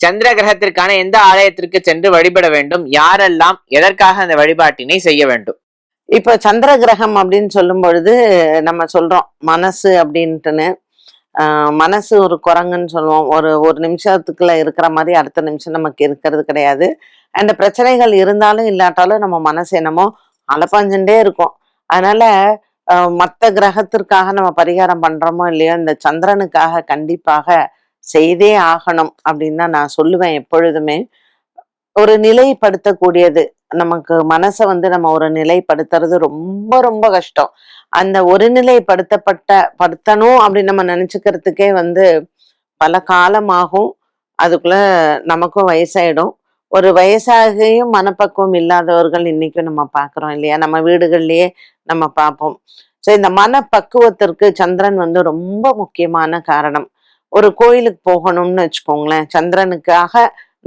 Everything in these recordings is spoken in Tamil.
சந்திர கிரகத்திற்கான எந்த ஆலயத்திற்கு சென்று வழிபட வேண்டும்? யாரெல்லாம் எதற்காக அந்த வழிபாட்டினை செய்ய வேண்டும்? இப்ப சந்திர கிரகம் அப்படின்னு சொல்லும் பொழுது நம்ம சொல்றோம் மனசு அப்படின்ட்டுன்னு. மனசு ஒரு குரங்குன்னு சொல்லுவோம். ஒரு ஒரு நிமிஷத்துக்குள்ள இருக்கிற மாதிரி அடுத்த நிமிஷம் நமக்கு இருக்கிறது கிடையாது. அந்த பிரச்சனைகள் இருந்தாலும் இல்லாட்டாலும் நம்ம மனசு என்னமோ அலப்பாஞ்சுட்டே இருக்கும். அதனால மற்ற கிரகத்திற்காக நம்ம பரிகாரம் பண்றோமோ இல்லையோ இந்த சந்திரனுக்காக கண்டிப்பாக செய்தே ஆகணும் அப்படின்னு தான் நான் சொல்லுவேன் எப்பொழுதுமே. ஒரு நிலைப்படுத்தக்கூடியது. நமக்கு மனசை வந்து நம்ம ஒரு நிலைப்படுத்துறது ரொம்ப ரொம்ப கஷ்டம். அந்த ஒரு நிலைப்படுத்தப்பட்ட படுத்தணும் அப்படின்னு நம்ம நினச்சிக்கிறதுக்கே வந்து பல காலமாகும். அதுக்குள்ள நமக்கும் வயசாயிடும். ஒரு வயசாகியும் மனப்பக்குவம் இல்லாதவர்கள் இன்னைக்கும் நம்ம பார்க்குறோம் இல்லையா? நம்ம வீடுகள்லயே நம்ம பார்ப்போம். ஸோ இந்த மனப்பக்குவத்திற்கு சந்திரன் வந்து ரொம்ப முக்கியமான காரணம். ஒரு கோயிலுக்கு போகணும்னு வச்சுக்கோங்களேன். சந்திரனுக்காக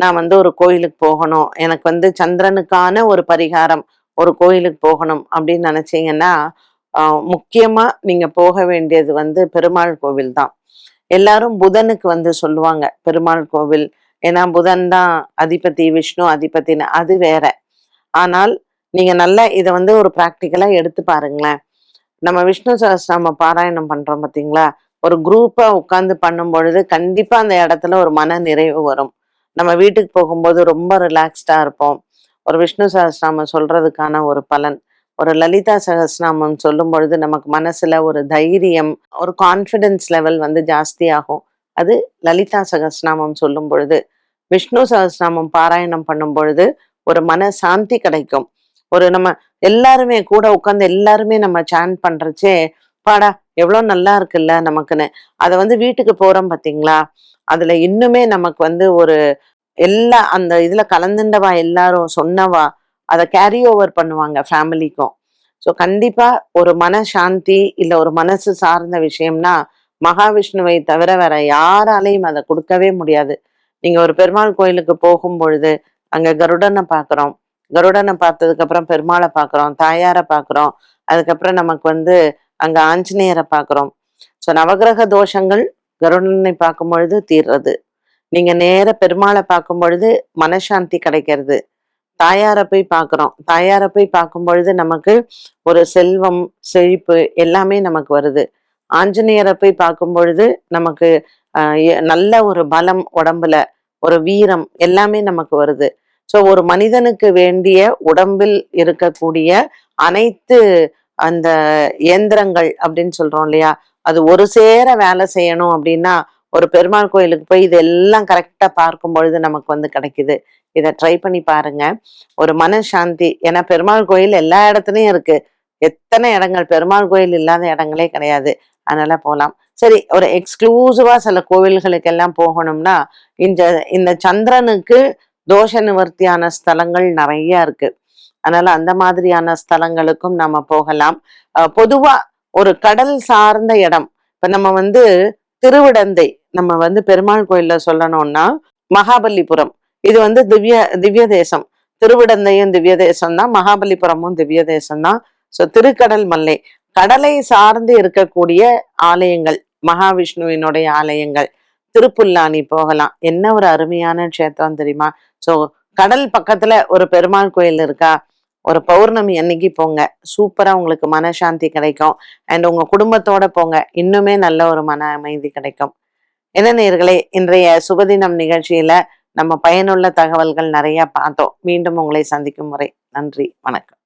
நான் வந்து ஒரு கோயிலுக்கு போகணும். எனக்கு வந்து சந்திரனுக்கான ஒரு பரிகாரம் ஒரு கோயிலுக்கு போகணும் அப்படின்னு நினைச்சீங்கன்னா முக்கியமாக முக்கியமா நீங்க போக வேண்டியது வந்து பெருமாள் கோவில் தான். எல்லாரும் புதனுக்கு வந்து சொல்லுவாங்க பெருமாள் கோவில். ஏன்னா புதன் தான் அதிபதி விஷ்ணு அதிபதினு அது வேற. ஆனால் நீங்க நல்லா இதை வந்து ஒரு ப்ராக்டிக்கலா எடுத்து பாருங்களேன். நம்ம விஷ்ணு சஹஸ்ரநாம பாராயணம் பண்றோம் பார்த்தீங்களா ஒரு குரூப்பா உட்கார்ந்து பண்ணும் பொழுது கண்டிப்பா அந்த இடத்துல ஒரு மன நிறைவு வரும். நம்ம வீட்டுக்கு போகும்போது ரொம்ப ரிலாக்ஸ்டா இருப்போம். ஒரு விஷ்ணு சகஸ்நாமம் சொல்றதுக்கான ஒரு பலன். ஒரு லலிதா சஹஸ்ரநாமம் சொல்லும் பொழுது நமக்கு மனசுல ஒரு தைரியம் ஒரு கான்ஃபிடென்ஸ் லெவல் வந்து ஜாஸ்தியாகும். அது லலிதா சஹஸ்ரநாமம் சொல்லும் பொழுது விஷ்ணு சஹஸ்ரநாமம் பாராயணம் பண்ணும் பொழுது ஒரு மன சாந்தி கிடைக்கும். ஒரு நம்ம எல்லாருமே கூட உட்காந்து எல்லாருமே நம்ம சான் பண்றச்சே பாடா எவ்வளவு நல்லா இருக்குல்ல நமக்குன்னு. அதை வந்து வீட்டுக்கு போறோம் பாத்தீங்களா? அதுல இன்னுமே நமக்கு வந்து ஒரு எல்லா அந்த இதுல கலந்துண்டவா எல்லாரும் சொன்னவா அதை கேரி ஓவர் பண்ணுவாங்க ஃபேமிலிக்கும் ஸோ கண்டிப்பா ஒரு மன சாந்தி இல்ல ஒரு மனசு சார்ந்த விஷயம்னா மகாவிஷ்ணுவை தவிர வேற யாராலையும் அதை கொடுக்கவே முடியாது. நீங்க ஒரு பெருமாள் கோயிலுக்கு போகும் பொழுது அங்க கருடனை பார்க்குறோம் கருடனை பார்த்ததுக்கப்புறம் பெருமாளை பார்க்குறோம் தாயாரை பார்க்குறோம் அதுக்கப்புறம் நமக்கு வந்து அங்க ஆஞ்சநேயரை பார்க்குறோம். ஸோ நவகிரக தோஷங்கள் கருடனை பார்க்கும் பொழுது தீர்றது. நீங்க நேர பெருமாளை பார்க்கும் பொழுது மனசாந்தி கிடைக்கிறது. தாயாரை போய் பார்க்குறோம். தாயாரை போய் பார்க்கும் பொழுது நமக்கு ஒரு செல்வம் செழிப்பு எல்லாமே நமக்கு வருது. ஆஞ்சநேயரை போய் பார்க்கும் பொழுது நமக்கு ஆஹ் நல்ல ஒரு பலம் உடம்புல ஒரு வீரம் எல்லாமே நமக்கு வருது. ஸோ ஒரு மனிதனுக்கு வேண்டிய உடம்பில் இருக்கக்கூடிய அனைத்து அந்த இயந்திரங்கள் அப்படின்னு சொல்றோம் இல்லையா? அது ஒரு சேர வேலை செய்யணும் அப்படின்னா ஒரு பெருமாள் கோயிலுக்கு போய் இதெல்லாம் கரெக்டா பார்க்கும் பொழுது நமக்கு வந்து கிடைக்குது. இதை ட்ரை பண்ணி பாருங்க. ஒரு மனசாந்தி ஏன்னா பெருமாள் கோயில் எல்லா இடத்துலையும் இருக்கு. எத்தனை இடங்கள் பெருமாள் கோயில் இல்லாத இடங்களே கிடையாது. அதனால போகலாம் சரி ஒரு எக்ஸ்க்ளூசிவா சில கோவில்களுக்கு எல்லாம் போகணும்னா இந்த இந்த சந்திரனுக்கு தோஷ நிவர்த்தியான ஸ்தலங்கள் நிறைய இருக்கு. அதனால அந்த மாதிரியான ஸ்தலங்களுக்கும் நம்ம போகலாம். பொதுவா ஒரு கடல் சார்ந்த இடம். இப்ப நம்ம வந்து திருவிடந்தை நம்ம வந்து பெருமாள் கோயில்ல சொல்லணும்னா மகாபலிபுரம். இது வந்து திவ்ய திவ்ய தேசம் திருவிடந்தையும் திவ்ய தேசம் தான் மகாபலிபுரமும் திவ்ய தேசம் தான் ஸோ திருக்கடல் மல்லை. கடலை சார்ந்து இருக்கக்கூடிய ஆலயங்கள் மகாவிஷ்ணுவினுடைய ஆலயங்கள். திருப்புல்லானி போகலாம். என்ன ஒரு அருமையான க்ஷேத்திரம் தெரியுமா? ஸோ கடல் பக்கத்துல ஒரு பெருமாள் கோயில் இருக்கா? ஒரு பௌர்ணமி அன்னைக்கு போங்க. சூப்பரா உங்களுக்கு மனசாந்தி கிடைக்கும். அண்ட் உங்க குடும்பத்தோட போங்க. இன்னுமே நல்ல ஒரு மன அமைதி கிடைக்கும். என்ன நேர்களே இன்றைய சுபதினம் நிகழ்ச்சியில நம்ம பயனுள்ள தகவல்கள் நிறைய பார்த்தோம். மீண்டும் உங்களை சந்திக்கும் முறை. நன்றி. வணக்கம்.